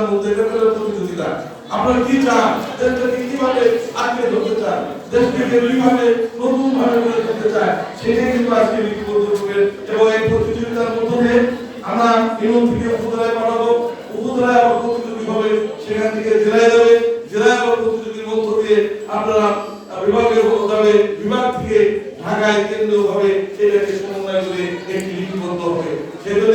প্রতিযোগিতার মধ্যে এটা একটা প্রতিযোগিতা আপনারা কি চান? দেশটাকে কীভাবে আজকে ধরতে চান? দেশকে কীভাবে নতুন ভাবে গড়ে তুলতে চান? সেটাই কিন্তু আজকে করবেন এবং এই প্রতিযোগিতার মধ্যে আমরা ইউন থেকে উপজেলায় পাঠাবো। উপজেলায় আবার প্রতিযোগী হবে, সেখান থেকে জেলায় যাবে। জেলায় আবার প্রতিযোগীর মধ্য দিয়ে আপনারা বিভাগে যাবে। বিভাগ থেকে ঢাকায় কেন্দ্রীয় ভাবে এটাকে সমন্বয় করে একটি লিপিবদ্ধ হবে। সেজন্য